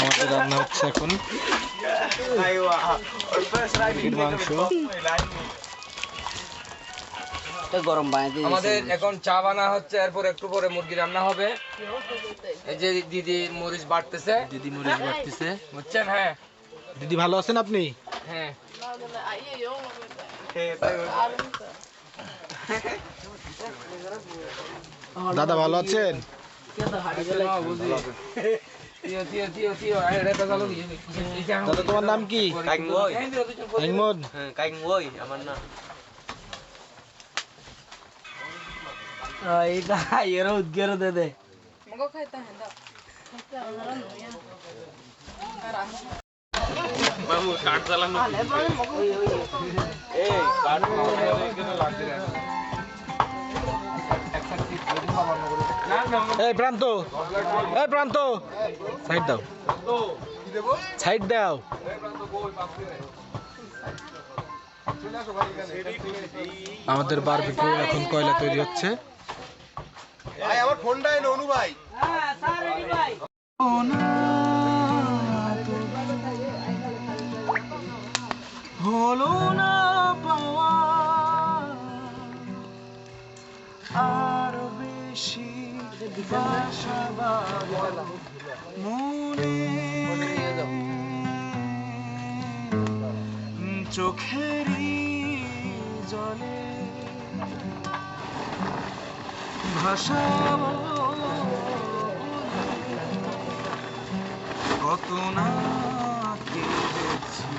আমাদের রান্না হচ্ছে এখন মাংস। গরম আমাদের এখন চা বানা হচ্ছে এরপর একটু পরে মুরগি রান্না হবে। এই যে দিদি মরিচ বাড়তেছে। দিদি মরিচ বাড়তেছে। বুঝছেন? হ্যাঁ। দিদি ভালো আছেন আপনি? হ্যাঁ। দাদা ভালো আছেন? দাদা তোমার নাম কি? আইমদ এইটা এর উদ্গের দে দে। Mako kaita henda. Kaita onara nuya. Karang. এই প্রান্ত। এই প্রান্ত। সাইড দাও। সাইড দাও। আমাদের বারবিকিউ এখন কয়লা তৈরি হচ্ছে? হলো না পাওয়া। আর বেশি বাসাবাদ মনে চোখেরই জলে ভাসাবো কত না কেঁদেছি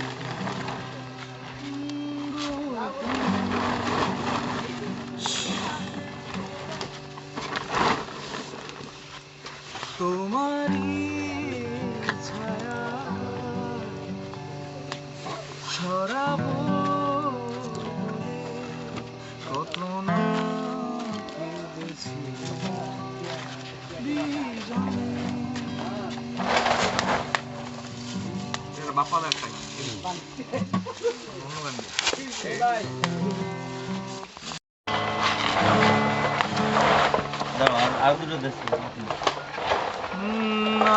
বাপ্পা একটাই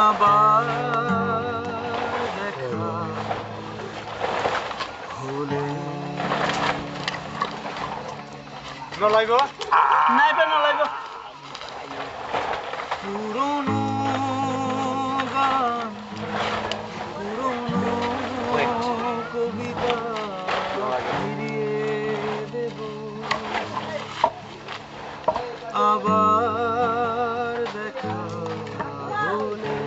আবার দেখা হলে পুরনো গান আবার দেখা হলে।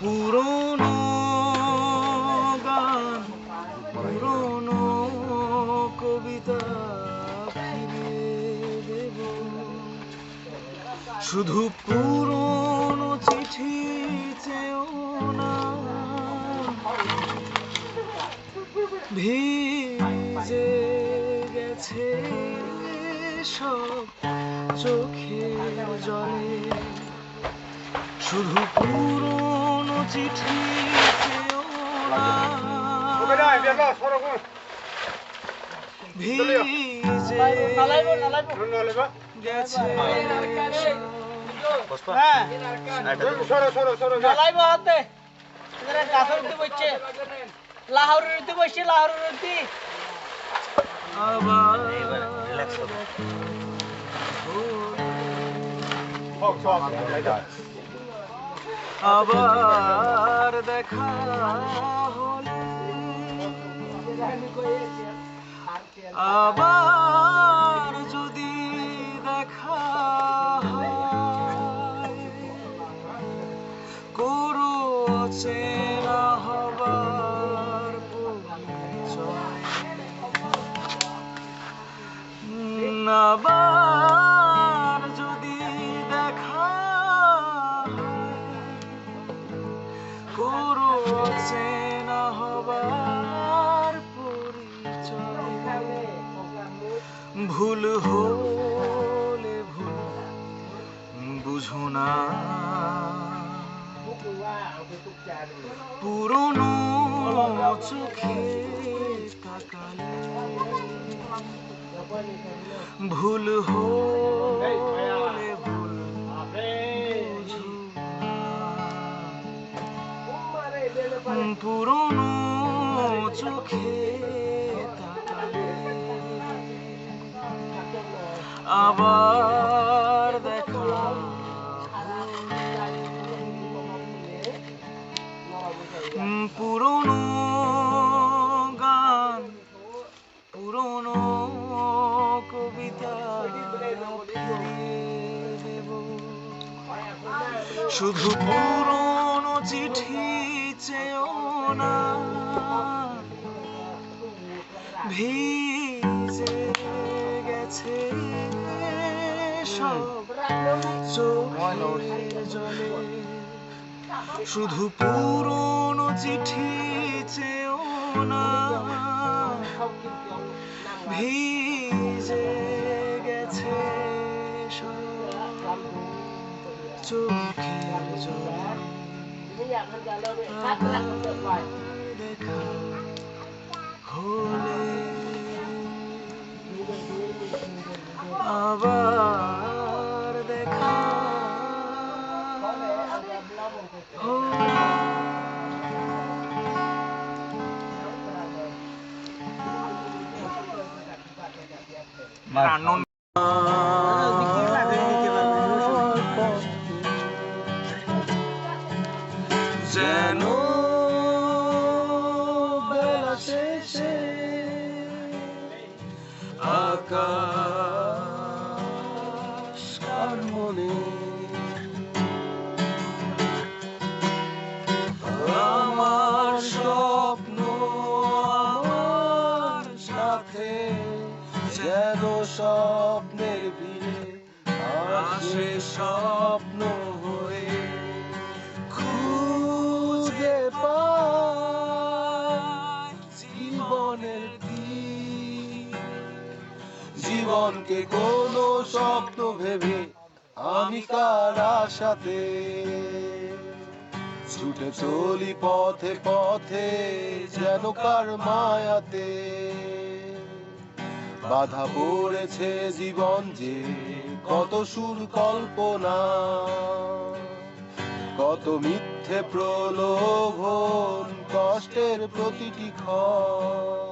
পুরনো গান পুরনো কবিতা ফিরিয়ে শুধু পুরনো চোখের জলে। শুধু পুরনো চিঠি লাহোরের বসছে লাহোরের আবার আবার দেখা হলে আবার ভুল হলে ভুল বুঝো না। পুরনো চোখে তাকালে ভুল হলে ভুল পুরনো চোখে আবার শুধু পুরনো চিঠি চেও না ভিজে গেছে চোখের দেখা হলে আবার হলে যেন আসে স্বপ্ন হয়ে খুঁজে পাই জীবনের। জীবনকে কোনো স্বপ্ন ভেবে আমি কার আশাতে ছুটে চলি পথে পথে যেন কার মায়াতে বাধা পড়েছে জীবন যে কত সুর কল্পনা কত মিথ্যে প্রলোভন কষ্টের প্রতিটি ক্ষণ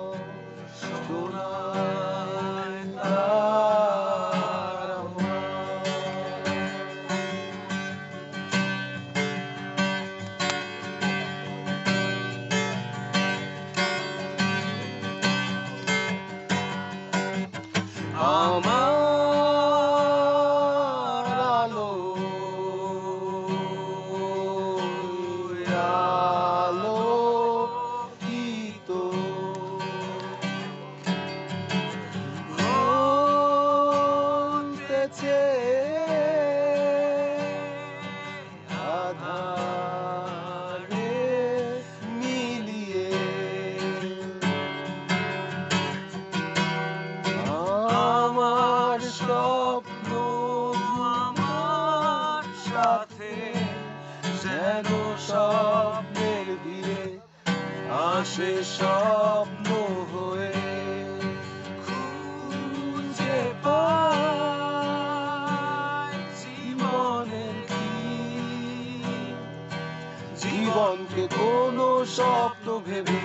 জীবনকে কোনো স্বপ্ন ভেবে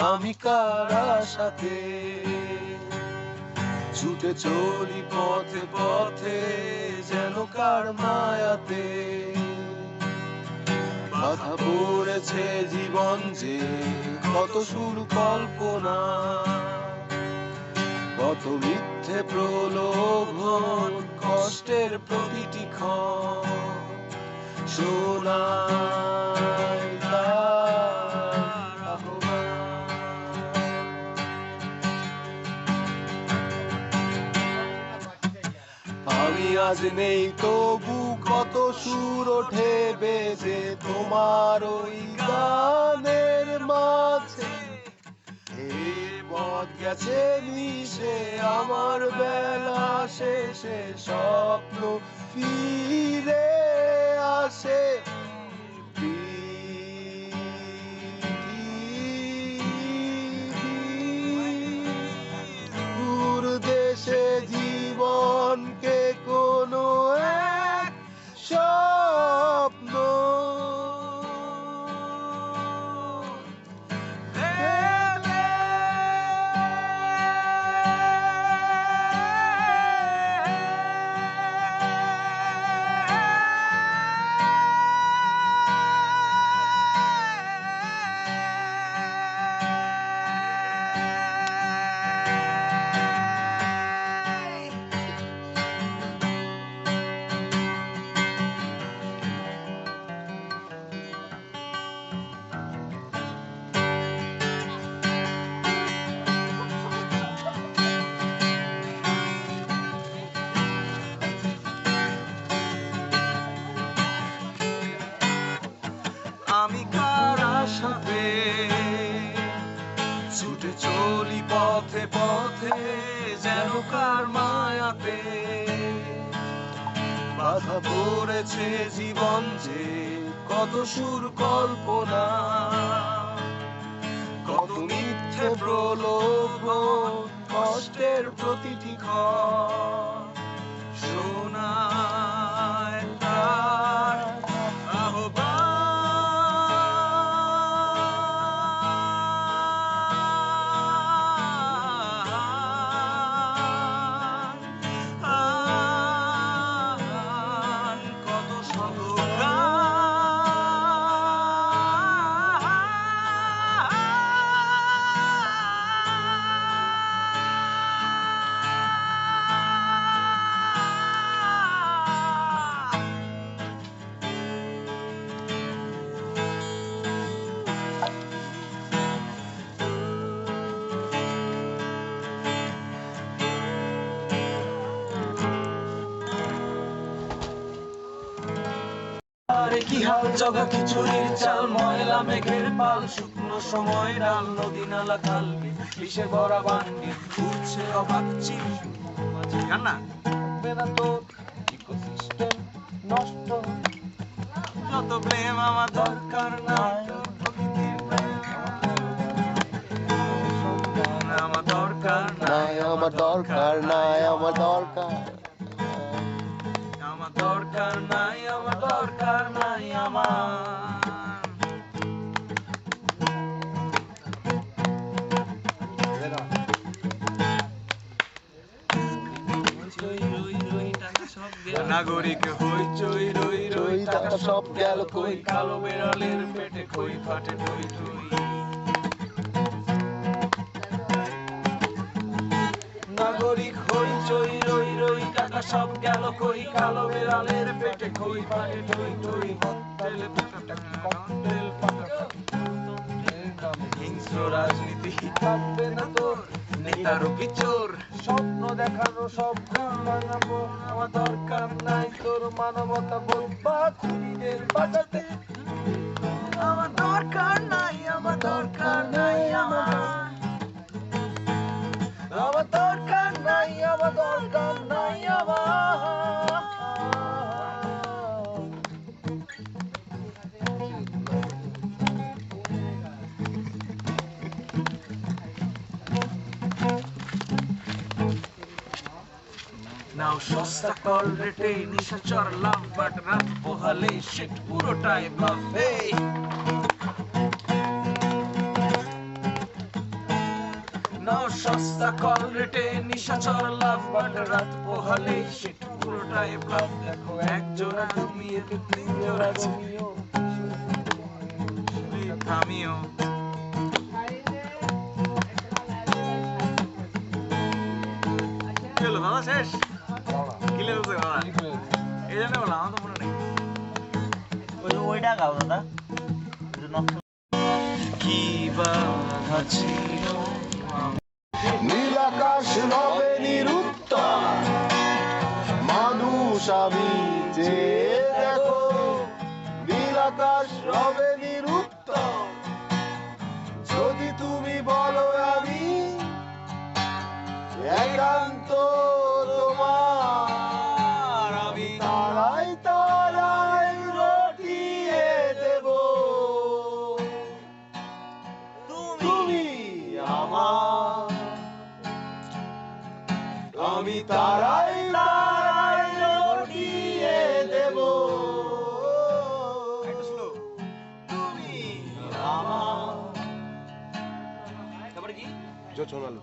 আমি কারা সাথে? ছুটে চলি পথে পথে যেন কার মায়াতে। বাধা পড়েছে জীবন যে কত সুর কল্পনা কত মিথ্যে প্রলোভন কষ্টের প্রতিটি ক্ষণ। শোনায় আজ নেই, তবু কত সুর ওঠে বেজে তোমার ওই গানের মাঝে। পথ গেছে মিশে, আমার বেলা শেষে স্বপ্ন ফিরে আসে। যেন কার মায়াতে বাধা পড়েছে জীবন যে কত সুর কল্পনা, কত মিথ্যে প্রলোভন, কষ্টের প্রতিটি ক্ষণ শোনায় কি হাল জগা খিচুড়ির চাল ময়লা মেঘের পাল শুকনো সময় ডাল নদী নালা খাল বিষে ভরা বান্ডি উঠছে অবাক বেনা তোর ইকোসিস্টেম নষ্ট। যত প্রেম আমার দরকার নাই আমার দরকার নাই। আমার দরকার নাই আমার দরকার নাগরিক হই চই রই রই টাকা সব গেল কই? কালো বেড়ালের পেটে কই ফাটে টই টই নাগরিক হই চই রই রই টাকা সব গেল কই? কালো বেড়ালের পেটে কই পাটে টই টই হন্টেল পাটাপাটি হন্টেল পাটাপাটি হিংস্র রাজনীতি থাকবে না তোর। নেতার বিচার স্বপ্ন দেখানো সব ঘুম ভাঙাবো আমার দরকার নাই তোর মানবতা বলবা খুনিদের বাঁচাতে আমার দরকার নাই আমার দরকার নাই আমার আমার। সস্তা কল রেটে নিশাচর লাভ বাট রাত পোহালে শিট পুরোটাই ব্লাফ সস্তা কল রেটে নিশাচর লাভ বাট রাত পোহালে শিট পুরোটাই ব্লাফ দেখো এক জোড়া ঘুমিয়ে তিন জোড়া ঘুমিও থামিও। কি হলো দাদা শেষ কি লেগেছে দাদা এই জন্য বললাম আমার তো মনে নেই ওইটা গাও দাদা কি বাধা ছিল নীল রবে নিরুত্তর মানুষ আমি যে দেখো নীল আকাশ রবে নিরুত্তর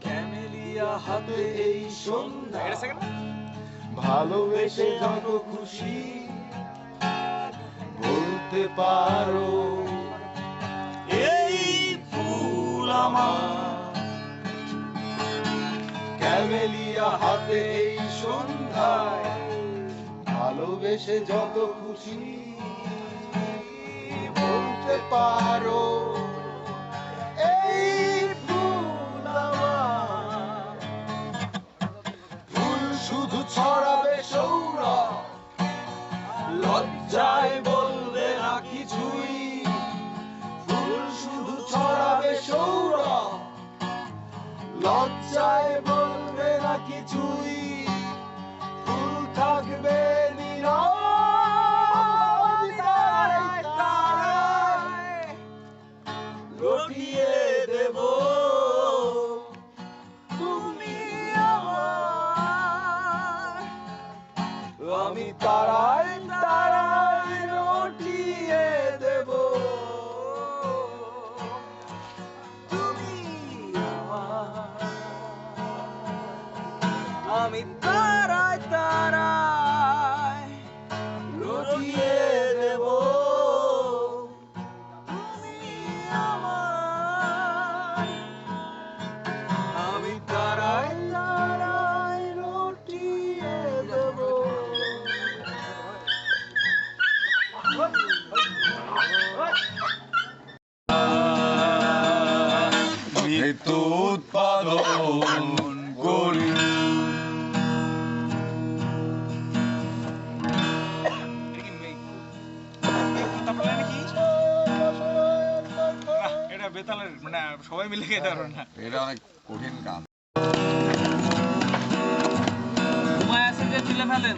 ক্যামেলিয়া হাতে এই সন্ধ্যা। ভালোবেসে যত খুশি। বলতে পারো এই ফুল আমার। ক্যামেলিয়া হাতে এই সন্ধ্যায় ভালোবেসে যত খুশি। বলতে পারো ছড়াবে সৌরভ। লজ্জায় বলবে না কিছুই। ফুল শুধু ছড়াবে সৌরভ। লজ্জায় বলবে না কিছু কিছুই। আমি তারায় তারায় রটিয়ে দেব। তুমি আমার আমি তারায় তারায় রটিয়ে দেব। মৃত্যু উৎপাদন করি। এটা মানে সবাই মিলে খেতে পারবে না। এটা অনেক কঠিন কাজ। ঘুমায় আছেন যে তুলে ফেলেন?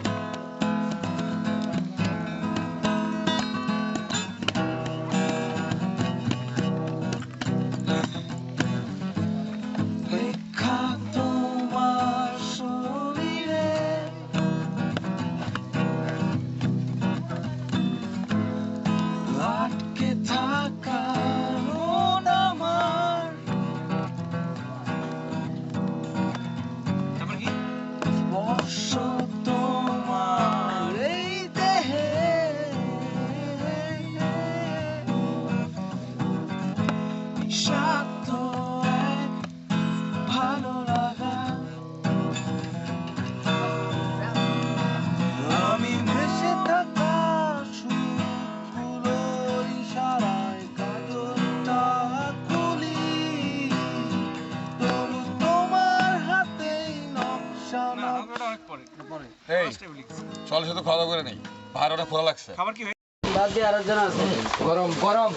চল শুধু খাওয়া দাওয়া করে নেই। ভাড়াটা খোলা লাগছে। খাবার কি হয়েছে? বাদ দিয়ে আরেকজন আছে। গরম গরম।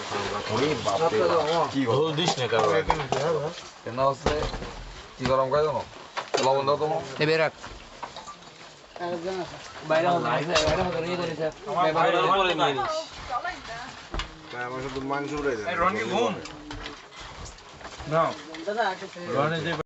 কি দিস না কেন হচ্ছে কি গরম খাই জানো? লবণ দাও তোমার এবে রাখ। বাইরে হবে বাইরে হবে নিয়ে করেছে এই ঘুম। না দাদা